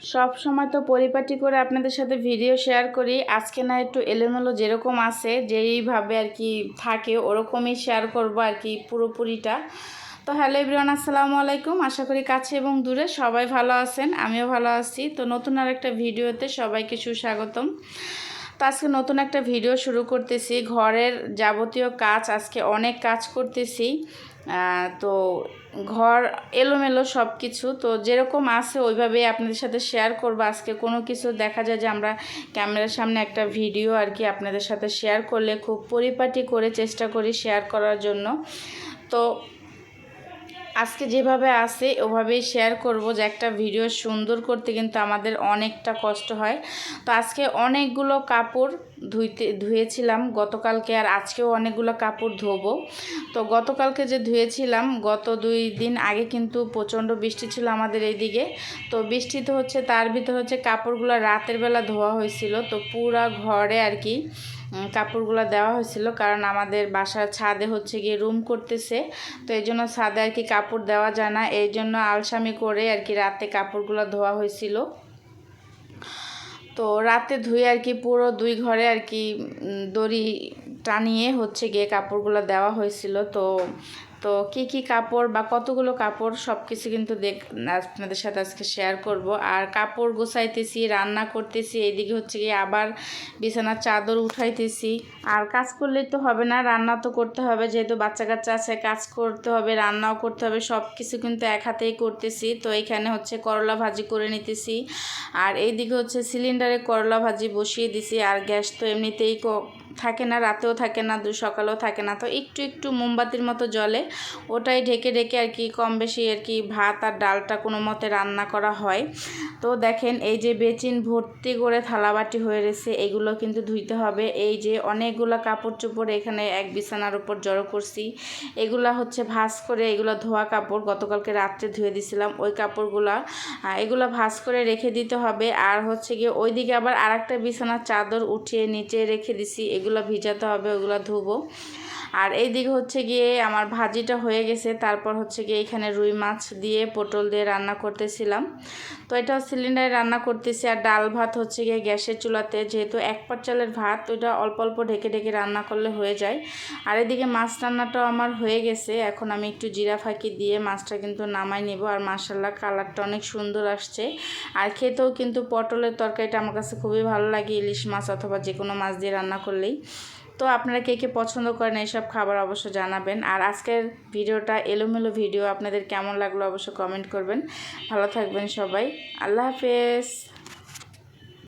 সব সময় তো পরিপাটি করে আপনাদের সাথে ভিডিও শেয়ার করি। আজকে না একটু এলোমেলো যেরকম আছে, যেইভাবে আর কি থাকে, ওরকমই শেয়ার করব আর কি পুরোপুরিটা। তো হ্যালো ইব্রান আসসালামু আলাইকুম। আশা করি কাছে এবং দূরে সবাই ভালো আছেন, আমিও ভালো আছি। তো নতুন আর একটা ভিডিওতে সবাইকে সুস্বাগতম। তো আজকে নতুন একটা ভিডিও শুরু করতেছি। ঘরের যাবতীয় কাজ আজকে অনেক কাজ করতেছি। তো ঘর এলোমেলো সব কিছু তো যেরকম আছে ওইভাবেই আপনাদের সাথে শেয়ার করব। আজকে কোনো কিছু দেখা যায় যে আমরা ক্যামেরার সামনে একটা ভিডিও আর কি আপনাদের সাথে শেয়ার করলে খুব পরিপাটি করে চেষ্টা করি শেয়ার করার জন্য। তো আজকে যেভাবে আছে, ওভাবেই শেয়ার করব যে একটা ভিডিও সুন্দর করতে কিন্তু আমাদের অনেকটা কষ্ট হয়। তো আজকে অনেকগুলো কাপড় ধুইতে, ধুয়েছিলাম। গতকালকে আর আজকেও অনেকগুলো কাপড় ধোবো। তো গতকালকে যে ধুয়েছিলাম, গত দুই দিন আগে কিন্তু প্রচণ্ড বৃষ্টি ছিল আমাদের এইদিকে। তো বৃষ্টি তো হচ্ছে, তার ভিতর হচ্ছে কাপড়গুলো রাতের বেলা ধোয়া হয়েছিল। তো পুরা ঘরে আর কি কাপড়গুলো দেওয়া হয়েছিল, কারণ আমাদের বাসার ছাদে হচ্ছে গিয়ে রুম করতেছে। তো এই জন্য ছাদে আর কি কাপড় দেওয়া যায় না, এই জন্য আলসামি করে আর কি রাতে কাপড়গুলো ধোয়া হয়েছিল। তো রাতে ধুয়ে আর কি পুরো দুই ঘরে আর কি দড়ি টানিয়ে হচ্ছে গিয়ে কাপড়গুলো দেওয়া হয়েছিল। তো তো কি কি কাপড় বা কতগুলো কাপড় সব কিছু কিন্তু দেখ আপনাদের সাথে আজকে শেয়ার করব। আর কাপড় গোছাইতেছি, রান্না করতেছি, এইদিকে হচ্ছে গিয়ে আবার বিছানার চাদর উঠাইতেছি। আর কাজ করলে তো হবে না, রান্না তো করতে হবে, যেহেতু বাচ্চা কাচ্চা আছে, কাজ করতে হবে, রান্নাও করতে হবে সব কিছু কিন্তু এক হাতেই করতেছি। তো এইখানে হচ্ছে করলা ভাজি করে নিতেছি। আর এইদিকে হচ্ছে সিলিন্ডারে করলা ভাজি বসিয়ে দিছি, আর গ্যাস তো এমনিতেই ক- থাকে না, রাতেও থাকে না, দু সকালেও থাকে না। তো একটু একটু মোমবাতির মতো জলে ওটাই ঢেকে ঢেকে আর কি কম বেশি আর কি ভাত আর ডালটা কোনো মতে রান্না করা হয়। তো দেখেন এই যে বেচিন ভর্তি করে থালাবাটি হয়ে রয়েছে, এগুলো কিন্তু ধুইতে হবে। এই যে অনেকগুলো কাপড় চোপড় এখানে এক বিছানার উপর জড়ো করছি। এগুলা হচ্ছে ভাঁজ করে এগুলো ধোয়া কাপড়, গতকালকে রাত্রে ধুয়ে দিছিলাম। ওই কাপড়গুলা এগুলো ভাঁজ করে রেখে দিতে হবে। আর হচ্ছে গিয়ে ওইদিকে আবার আরেকটা বিছানার চাদর উঠিয়ে নিচে রেখে দিছি। এগুলো ভিজাতে হবে ওগুলো ধুবো আর এই এইদিকে হচ্ছে গিয়ে আমার ভাজিটা হয়ে গেছে। তারপর হচ্ছে গিয়ে এখানে রুই মাছ দিয়ে পটল দিয়ে রান্না করতেছিলাম। তো এটা সিলিন্ডারে রান্না করতেছি আর ডাল ভাত হচ্ছে গিয়ে গ্যাসের চুলাতে। যেহেতু এক পাট চালের ভাত ওইটা অল্প অল্প ঢেকে ঢেকে রান্না করলে হয়ে যায়। আর এদিকে মাছ রান্নাটাও আমার হয়ে গেছে। এখন আমি একটু জিরা ফাঁকি দিয়ে মাছটা কিন্তু নামাই নেব। আর মাসাল্লাহ কালারটা অনেক সুন্দর আসছে। আর খেতেও কিন্তু পটলের তরকারিটা আমার কাছে খুবই ভালো লাগে। ইলিশ মাছ অথবা যে কোনো মাছ দিয়ে রান্না করলেই। তো আপনারা কে কে পছন্দ করেন এইসব খাবার অবশ্য জানাবেন। আর আজকের ভিডিওটা, এলোমেলো ভিডিও আপনাদের কেমন লাগল অবশ্য কমেন্ট করবেন। ভালো থাকবেন সবাই। আল্লাহ হাফেজ।